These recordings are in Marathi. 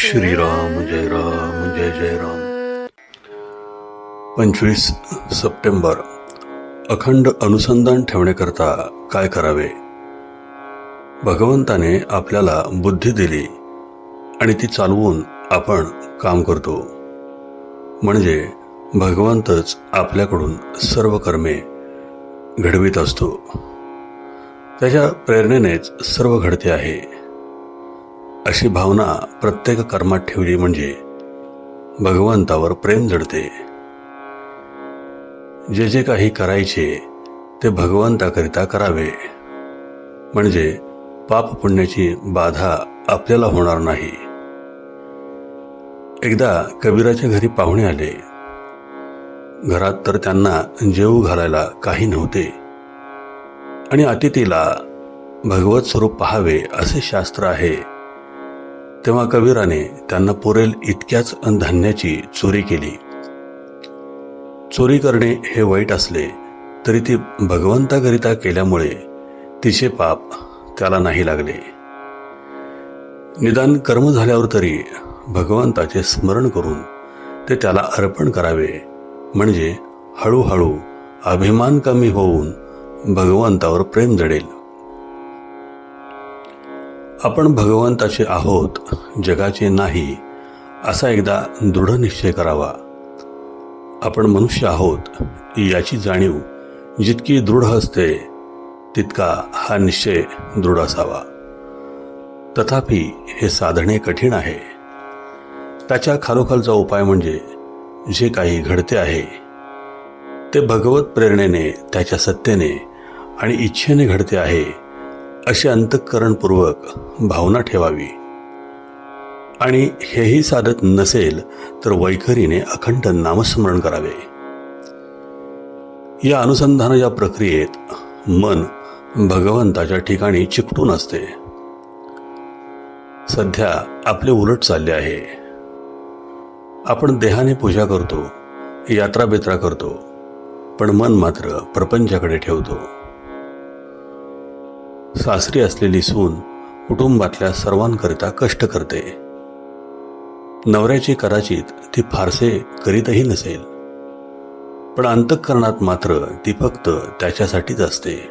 श्रीराम जय राम जय जय राम। पंचवीस सप्टेंबर अखंड अनुसंधान ठेवण्याकरता काय करावे? भगवंताने आपल्याला बुद्धी दिली आणि ती चालवून आपण काम करतो. म्हणजे भगवंतच आपल्याकडून सर्व कर्मे घडवीत असतो. त्याच्या प्रेरणेनेच सर्व घडते आहे. अशी भावना प्रत्येक कर्मात ठेवली म्हणजे भगवंतावर प्रेम जडते. जे जे काही करायचे ते भगवंताकरिता करावे. म्हणजे पाप पुण्याची बाधा आपल्याला होणार नाही. एकदा कबीराच्या घरी पाहुणे आले. घरात तर त्यांना जेवू घालायला काही नव्हते. आणि अतिथीला भगवत स्वरूप पहावे असे शास्त्र आहे. तेव्हा कबीराने त्यांना पुरेल इतक्याच धान्याची चोरी केली. चोरी करणे हे वाईट असले तरी ती भगवंताकरिता केल्यामुळे तिचे पाप त्याला नाही लागले. निदान कर्म झाल्यावर तरी भगवंताचे स्मरण करून ते त्याला अर्पण करावे. म्हणजे हळूहळू अभिमान कमी होऊन भगवंतावर प्रेम जडेल. आपण भगवंताचे आहोत जगाचे नाही असा एकदा दृढ निश्चय करावा. आपण मनुष्य आहोत याची जाणीव जितकी दृढ असते तितका हा निश्चय दृढ असावा. तथापि हे साधणे कठीण आहे. त्याच्या खालोखालचा उपाय म्हणजे जे काही घडते आहे ते भगवत प्रेरणेने त्याच्या सत्तेने आणि इच्छेने घडते आहे अशी अंतःकरणपूर्वक भावना ठेवावी. आणि हेही साधत नसेल तर वैखरीने अखंड नामस्मरण करावे. या अनुसंधानाच्या प्रक्रियेत मन भगवंताच्या ठिकाणी चिकटून असते. सध्या आपले उलट चालले आहे. आपण देहाने पूजा करतो यात्रा बेत्रा करतो पण मन मात्र प्रपंचाकडे ठेवतो. सासरी असलेली सून कुटुंबातल्या सर्वांकरिता कष्ट करते. नवऱ्याची कदाचित ती फारसे करीतही नसेल. पण अंतःकरणात मात्र ती फक्त त्याच्यासाठीच असते.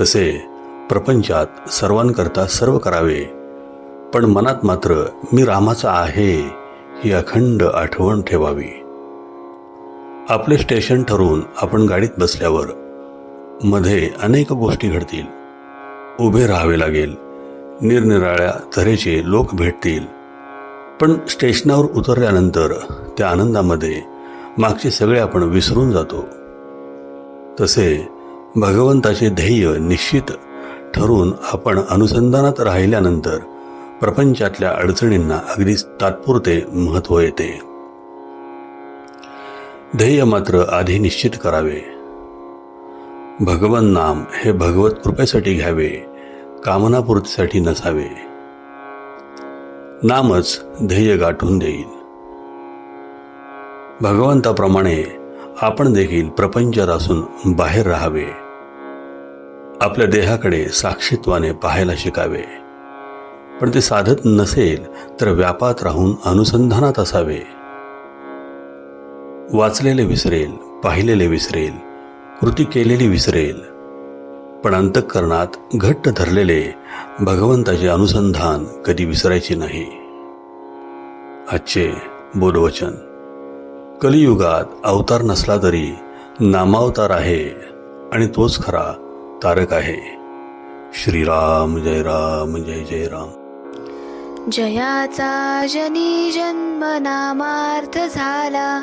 तसे प्रपंचात सर्वांकरता सर्व करावे पण मनात मात्र मी रामाचा आहे ही अखंड आठवण ठेवावी. आपले स्टेशन ठरवून आपण गाडीत बसल्यावर मध्ये अनेक गोष्टी घडतील. उभे राहावे लागेल. निरनिराळ्या तऱ्हेचे लोक भेटतील. पण स्टेशनावर उतरल्यानंतर त्या आनंदामध्ये मागचे सगळे आपण विसरून जातो. तसे भगवंताचे ध्येय निश्चित ठरून आपण अनुसंधानात राहिल्यानंतर प्रपंचातल्या अडचणींना अगदी तात्पुरते महत्त्व येते. ध्येय मात्र आधी निश्चित करावे. भगवन नाम हे भगवत कृपेसाठी घ्यावे कामनापूर्तीसाठी नसावे. नामच ध्येय गाठून देईल भगवंताप्रमाणे आपण देखील प्रपंचात असून बाहेर राहावे. आपल्या देहाकडे साक्षीत्वाने पाहायला शिकावे. पण ते साधत नसेल तर व्यापात राहून अनुसंधानात असावे. वाचलेले विसरेल पाहिलेले विसरेल कृती केलेली विसरेल. पण अंतःकरणात घट्ट धरलेले भगवंताचे अनुसंधान कधी विसरायचे नाही. आजचे बोधवचन. कलियुगात अवतार नसला तरी नामावतार आहे आणि तोच खरा तारक आहे. श्रीराम जय राम जय जय राम. जयाचा जनी जन्म नामार्थ झाला.